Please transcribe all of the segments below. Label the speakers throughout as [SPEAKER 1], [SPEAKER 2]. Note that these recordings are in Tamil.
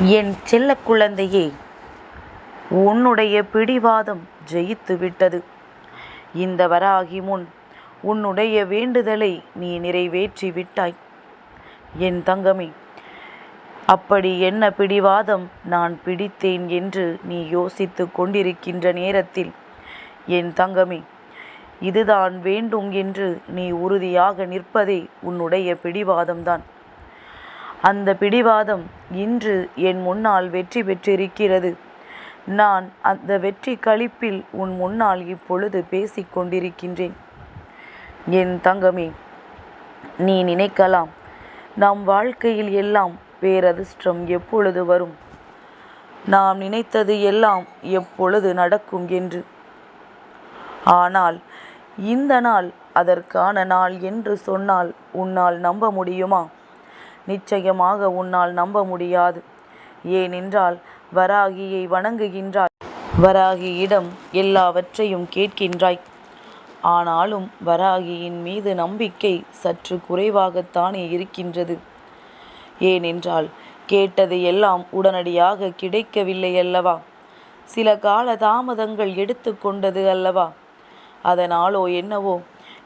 [SPEAKER 1] என் செல்ல குழந்தையே உன்னுடைய பிடிவாதம் ஜெயித்து விட்டது. இந்த வராகி முன் உன்னுடைய வேண்டுதலை நீ நிறைவேற்றி விட்டாய். என் தங்கமே அப்படி என்ன பிடிவாதம் நான் பிடித்தேன் என்று நீ யோசித்து கொண்டிருக்கின்ற நேரத்தில் என் தங்கமே இதுதான் வேண்டும் என்று நீ உறுதியாக நிற்பதே உன்னுடைய பிடிவாதம்தான். அந்த பிடிவாதம் இன்று என் முன்னால் வெற்றி பெற்றிருக்கிறது. நான் அந்த வெற்றி கழிப்பில் உன் முன்னால் இப்பொழுது பேசிக் கொண்டிருக்கின்றேன். என் தங்கமே நீ நினைக்கலாம் நம் வாழ்க்கையில் எல்லாம் பேரதிர்ஷ்டம் எப்பொழுது வரும்? நாம் நினைத்தது எல்லாம் எப்பொழுது நடக்கும் என்று. ஆனால் இந்த நாள் அதற்கான நாள் என்று சொன்னால் உன்னால் நம்ப முடியுமா? நிச்சயமாக உன்னால் நம்ப முடியாது. ஏனென்றால் வராகியை வணங்குகின்றாய். வராகியிடம் எல்லாவற்றையும் கேட்கின்றாய். ஆனாலும் வராகியின் மீது நம்பிக்கை சற்று குறைவாகத்தானே இருக்கின்றது. ஏனென்றால் கேட்டது எல்லாம் உடனடியாக கிடைக்கவில்லை அல்லவா? சில கால தாமதங்கள் எடுத்துக்கொண்டது அல்லவா? அதனாலோ என்னவோ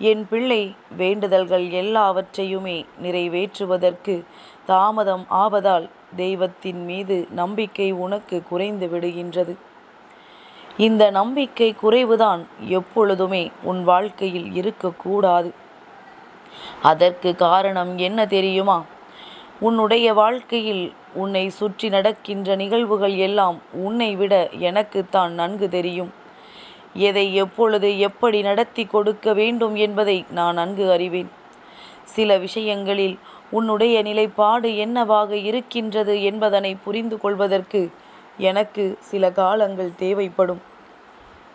[SPEAKER 1] என் பிள்ளை வேண்டுதல்கள் எல்லாவற்றையுமே நிறைவேற்றுவதற்கு தாமதம் ஆவதால் தெய்வத்தின் மீது நம்பிக்கை உனக்கு குறைந்து விடுகின்றது. இந்த நம்பிக்கை குறைவுதான் எப்பொழுதுமே உன் வாழ்க்கையில் இருக்கக்கூடாது. அதற்கு காரணம் என்ன தெரியுமா? உன்னுடைய வாழ்க்கையில் உன்னை சுற்றி நடக்கின்ற நிகழ்வுகள் எல்லாம் உன்னை விட எனக்குத்தான் நன்கு தெரியும். எதை எப்பொழுது எப்படி நடத்தி கொடுக்க வேண்டும் என்பதை நான் நன்கு அறிவேன். சில விஷயங்களில் உன்னுடைய நிலைப்பாடு என்னவாக இருக்கின்றது என்பதனை புரிந்து கொள்வதற்கு எனக்கு சில காலங்கள் தேவைப்படும்.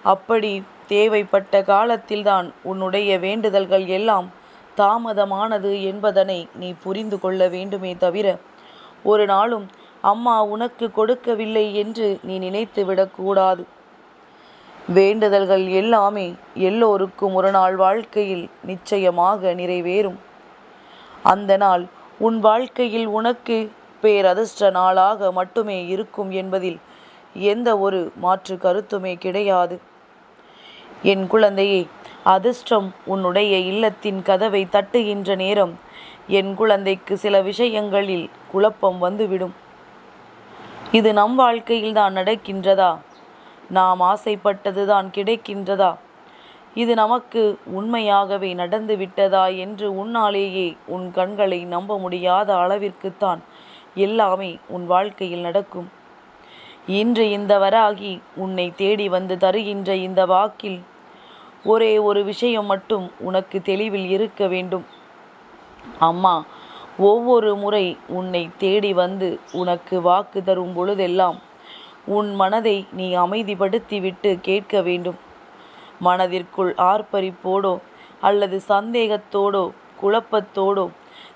[SPEAKER 1] அப்படி தேவைப்பட்ட காலத்தில்தான் உன்னுடைய வேண்டுதல்கள் எல்லாம் தாமதமானது என்பதனை நீ புரிந்து கொள்ள வேண்டுமே தவிர ஒரு நாளும் அம்மா உனக்கு கொடுக்கவில்லை என்று நீ நினைத்து விடக்கூடாது வேண்டுதல்கள் எல்லாமே எல்லோருக்கும் ஒரு நாள் வாழ்க்கையில் நிச்சயமாக நிறைவேறும். அந்த நாள் உன் வாழ்க்கையில் உனக்கு பேரதிர்ஷ்ட நாளாக மட்டுமே இருக்கும் என்பதில் எந்த ஒரு மாற்று கருத்துமே கிடையாது. என் குழந்தையே அதிர்ஷ்டம் உன்னுடைய இல்லத்தின் கதவை தட்டுகின்ற நேரம் என் குழந்தைக்கு சில விஷயங்களில் குழப்பம் வந்துவிடும். இது நம் வாழ்க்கையில் தான் நடக்கின்றதா? நாம் ஆசைப்பட்டதுதான் கிடைக்கின்றதா? இது நமக்கு உண்மையாகவே நடந்து விட்டதா என்று உன்னாலேயே உன் கண்களை நம்ப முடியாத அளவிற்குத்தான் எல்லாமே உன் வாழ்க்கையில் நடக்கும். இன்று இந்த வராகி உன்னை தேடி வந்து தருகின்ற இந்த வாக்கில் ஒரே ஒரு விஷயம் மட்டும் உனக்கு தெளிவில் இருக்க வேண்டும். அம்மா ஒவ்வொரு முறை உன்னை தேடி வந்து உனக்கு வாக்கு தரும் பொழுதெல்லாம் உன் மனதை நீ அமைதிப்படுத்திவிட்டு கேட்க வேண்டும். மனதிற்குள் ஆர்ப்பரிப்போடோ அல்லது சந்தேகத்தோடோ குழப்பத்தோடோ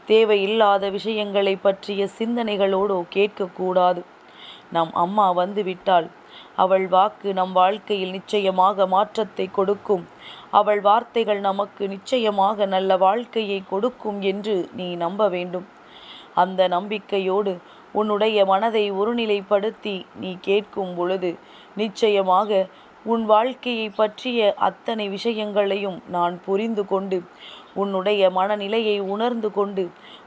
[SPEAKER 1] தேவையில்லாத விஷயங்களை பற்றிய சிந்தனைகளோடோ கேட்கக்கூடாது நம் அம்மா வந்துவிட்டால் அவள் வாக்கு நம் வாழ்க்கையில் நிச்சயமாக மாற்றத்தை கொடுக்கும். அவள் வார்த்தைகள் நமக்கு நிச்சயமாக நல்ல வாழ்க்கையை கொடுக்கும் என்று நீ நம்ப வேண்டும். அந்த நம்பிக்கையோடு உன்னுடைய மனதை ஒருநிலைப்படுத்தி நீ கேட்கும் பொழுது நிச்சயமாக உன் வாழ்க்கையை பற்றிய அத்தனை விஷயங்களையும் நான் புரிந்து கொண்டு உன்னுடைய மனநிலையை உணர்ந்து கொண்டு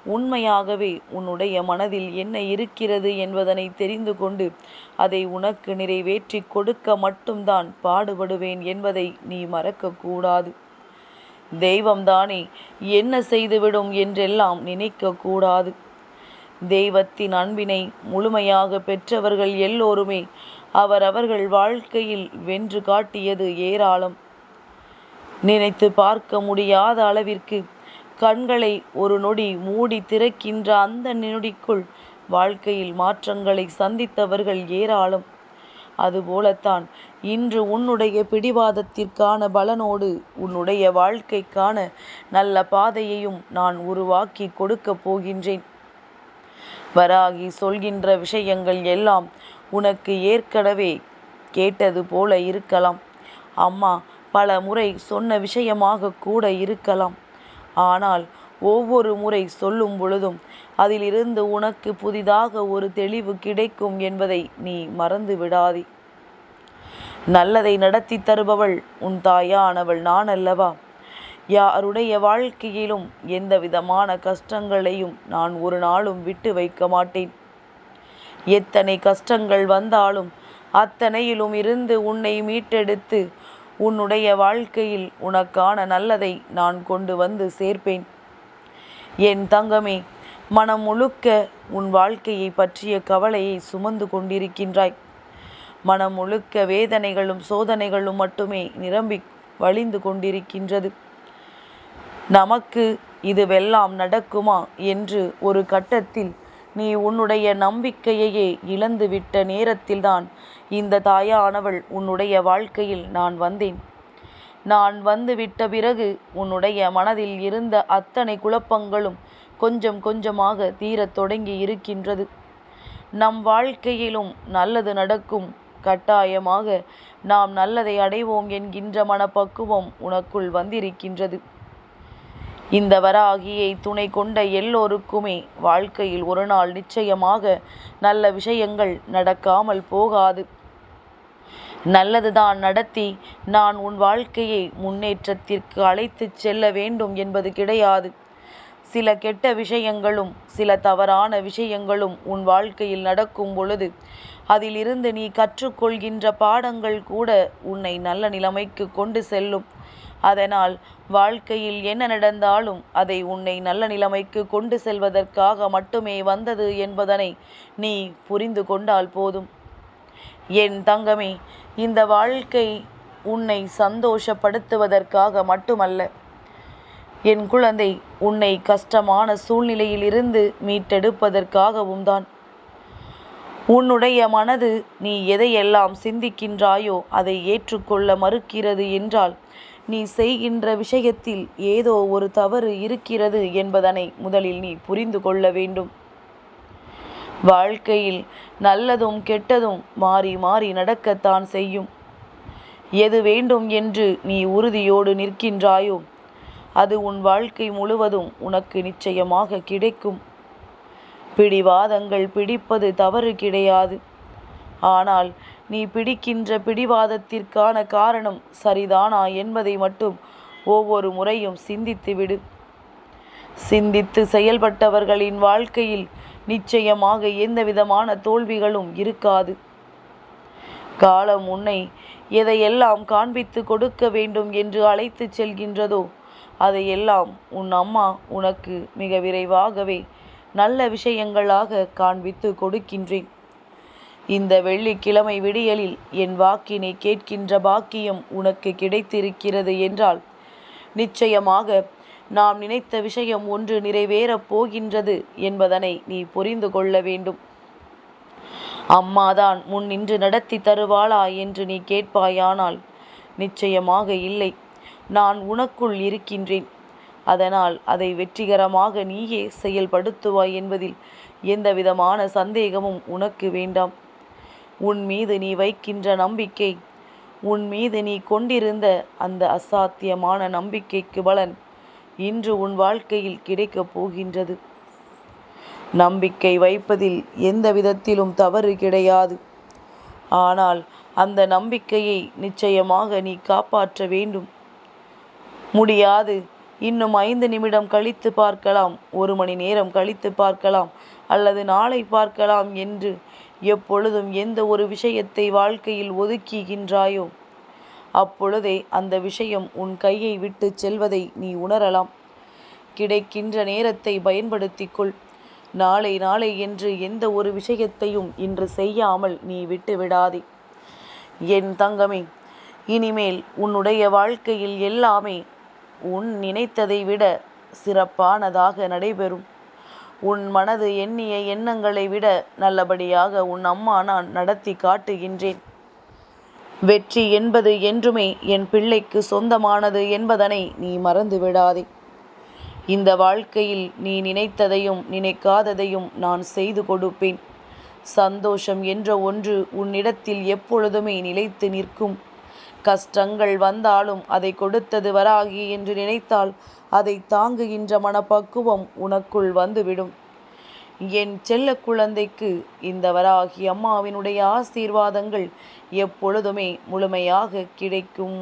[SPEAKER 1] உண்மையாகவே உன்னுடைய மனதில் என்ன இருக்கிறது என்பதனை தெரிந்து கொண்டு அதை உனக்கு நிறைவேற்றி கொடுக்க மட்டும்தான் பாடுபடுவேன் என்பதை நீ மறக்கக்கூடாது தெய்வம்தானே என்ன செய்துவிடும் என்றெல்லாம் நினைக்கக்கூடாது தெய்வத்தின் அன்பினை முழுமையாக பெற்றவர்கள் எல்லோருமே அவரவர்கள் வாழ்க்கையில் வென்று காட்டியது ஏராளம். நினைத்து பார்க்க முடியாத அளவிற்கு கண்களை ஒரு நொடி மூடி திறக்கின்ற அந்த நொடிக்குள் வாழ்க்கையில் மாற்றங்களை சந்தித்தவர்கள் ஏராளம். அதுபோலத்தான் இன்று உன்னுடைய பிடிவாதத்திற்கான பலனோடு உன்னுடைய வாழ்க்கைக்கான நல்ல பாதையையும் நான் உருவாக்கி கொடுக்கப் போகின்றேன். வராகி சொல்கின்ற விஷயங்கள் எல்லாம் உனக்கு ஏற்கனவே கேட்டது போல இருக்கலாம். அம்மா பல முறை சொன்ன விஷயமாக கூட இருக்கலாம். ஆனால் ஒவ்வொரு முறை சொல்லும் பொழுதும் அதிலிருந்து உனக்கு புதிதாக ஒரு தெளிவு கிடைக்கும் என்பதை நீ மறந்து விடாதே. நல்லதை நடத்தி தருபவள் உன் தாயானவள் நான் அல்லவா யாருடைய வாழ்க்கையிலும் எந்த விதமான கஷ்டங்களையும் நான் ஒரு நாளும் விட்டு வைக்க மாட்டேன். எத்தனை கஷ்டங்கள் வந்தாலும் அத்தனையிலும் இருந்து உன்னை மீட்டெடுத்து உன்னுடைய வாழ்க்கையில் உனக்கான நல்லதை நான் கொண்டு வந்து சேர்ப்பேன். என் தங்கமே மனம் முழுக்க உன் வாழ்க்கையை பற்றிய கவலையை சுமந்து கொண்டிருக்கின்றாய். மனம் முழுக்க வேதனைகளும் சோதனைகளும் மட்டுமே நிரம்பி வழிந்து கொண்டிருக்கின்றது. நமக்கு இதுவெல்லாம் நடக்குமா என்று ஒரு கட்டத்தில் நீ உன்னுடைய நம்பிக்கையையே இழந்துவிட்ட நேரத்தில்தான் இந்த தாயானவள் உன்னுடைய வாழ்க்கையில் நான் வந்தேன். நான் வந்துவிட்ட பிறகு உன்னுடைய மனதில் இருந்த அத்தனை குழப்பங்களும் கொஞ்சம் கொஞ்சமாக தீரத் தொடங்கி இருக்கின்றது. நம் வாழ்க்கையிலும் நல்லது நடக்கும். கட்டாயமாக நாம் நல்லதை அடைவோம் என்கின்ற மனப்பக்குவம் உனக்குள் வந்திருக்கின்றது. இந்த வராகியை துணை கொண்ட எல்லோருக்குமே வாழ்க்கையில் ஒரு நாள் நிச்சயமாக நல்ல விஷயங்கள் நடக்காமல் போகாது. நல்லதுதான் நடத்தி நான் உன் வாழ்க்கையை முன்னேற்றத்திற்கு அழைத்துச் செல்ல வேண்டும் என்பது கிடையாது. சில கெட்ட விஷயங்களும் சில தவறான விஷயங்களும் உன் வாழ்க்கையில் நடக்கும் பொழுது அதிலிருந்து நீ கற்றுக்கொள்கின்ற பாடங்கள் கூட உன்னை நல்ல நிலைமைக்கு கொண்டு செல்லும். அதனால் வாழ்க்கையில் என்ன நடந்தாலும் அதை உன்னை நல்ல நிலைமைக்கு கொண்டு செல்வதற்காக மட்டுமே வந்தது என்பதனை நீ புரிந்து கொண்டால் போதும். என் தங்கமே இந்த வாழ்க்கை உன்னை சந்தோஷப்படுத்துவதற்காக மட்டுமல்ல என் குழந்தை உன்னை கஷ்டமான சூழ்நிலையிலிருந்து மீட்டெடுப்பதற்காகவும் தான். உன்னுடைய மனது நீ எதையெல்லாம் சிந்திக்கின்றாயோ அதை ஏற்றுக்கொள்ள மறுக்கிறது என்றால் நீ செய்கின்ற விஷயத்தில் ஏதோ ஒரு தவறு இருக்கிறது என்பதனை முதலில் நீ புரிந்து கொள்ள வேண்டும். வாழ்க்கையில் நல்லதும் கெட்டதும் மாறி மாறி நடக்கத்தான் செய்யும். எது வேண்டும் என்று நீ உறுதியோடு நிற்கின்றாயோ அது உன் வாழ்க்கை முழுவதும் உனக்கு நிச்சயமாக கிடைக்கும். பிடிவாதங்கள் பிடிப்பது தவறு கிடையாது. ஆனால் நீ பிடிக்கின்ற பிடிவாதத்திற்கான காரணம் சரிதானா என்பதை மட்டும் ஒவ்வொரு முறையும் சிந்தித்து விடு. சிந்தித்து செயல்பட்டவர்களின் வாழ்க்கையில் நிச்சயமாக எந்தவிதமான தோல்விகளும் இருக்காது. காலம் உன்னை எதையெல்லாம் காண்பித்து கொடுக்க வேண்டும் என்று அழைத்துச் செல்கின்றதோ அதையெல்லாம் உன் அம்மா உனக்கு மிக விரைவாகவே நல்ல விஷயங்களாக காண்பித்து கொடுக்கின்றேன். இந்த வெள்ளிக்கிழமை விடியலில் என் வாக்கினை கேட்கின்ற பாக்கியம் உனக்கு கிடைத்திருக்கிறது என்றால் நிச்சயமாக நாம் நினைத்த விஷயம் ஒன்று நிறைவேறப் போகின்றது என்பதனை நீ புரிந்து கொள்ள வேண்டும். அம்மாதான் முன் நின்று நடத்தி தருவாளா என்று நீ கேட்பாயானால் நிச்சயமாக இல்லை. நான் உனக்குள் இருக்கின்றேன். அதனால் அதை வெற்றிகரமாக நீயே செயல்படுத்துவாய் என்பதில் எந்தவிதமான சந்தேகமும் உனக்கு வேண்டாம். உன் மீது நீ வைக்கின்ற நம்பிக்கை. உன் மீது நீ கொண்டிருந்த அந்த அசாத்தியமான நம்பிக்கைக்கு பலன் இன்று உன் வாழ்க்கையில் கிடைக்கப் போகின்றது. நம்பிக்கை வைப்பதில் எந்த விதத்திலும் தவறு கிடையாது. ஆனால் அந்த நம்பிக்கையை நிச்சயமாக நீ காப்பாற்ற வேண்டும். முடியாது. இன்னும் ஐந்து நிமிடம் கழித்து பார்க்கலாம். ஒரு மணி நேரம் கழித்து பார்க்கலாம். அல்லது நாளை பார்க்கலாம் என்று எப்பொழுதும் எந்த ஒரு விஷயத்தை வாழ்க்கையில் ஒதுக்குகின்றாயோ? அப்பொழுதே அந்த விஷயம் உன் கையை விட்டு செல்வதை நீ உணரலாம். கிடைக்கின்ற நேரத்தை பயன்படுத்திக்கொள். நாளை நாளை என்று எந்த ஒரு விஷயத்தையும் இன்று செய்யாமல் நீ விட்டு விடாதே. என் தங்கமே இனிமேல் உன்னுடைய வாழ்க்கையில் எல்லாமே உன் நினைத்ததை விட சிறப்பானதாக நடைபெறும். உன் மனது எண்ணிய எண்ணங்களை விட நல்லபடியாக உன் அம்மா நான் நடத்தி காட்டுகின்றேன். வெற்றி என்பது என்றுமே என் பிள்ளைக்கு சொந்தமானது என்பதனை நீ மறந்து விடாதே. இந்த வாழ்க்கையில் நீ நினைத்ததையும் நினைக்காததையும் நான் செய்து கொடுப்பேன். சந்தோஷம் என்ற ஒன்று உன்னிடத்தில் எப்பொழுதுமே நிலைத்து நிற்கும். கஷ்டங்கள் வந்தாலும் அதை கொடுத்தது வராகி என்று நினைத்தால் அதை தாங்குகின்ற மனப்பக்குவம் உனக்குள் வந்துவிடும். என் செல்ல குழந்தைக்கு இந்த வராகி அம்மாவினுடைய ஆசீர்வாதங்கள் எப்பொழுதுமே முழுமையாக கிடைக்கும்.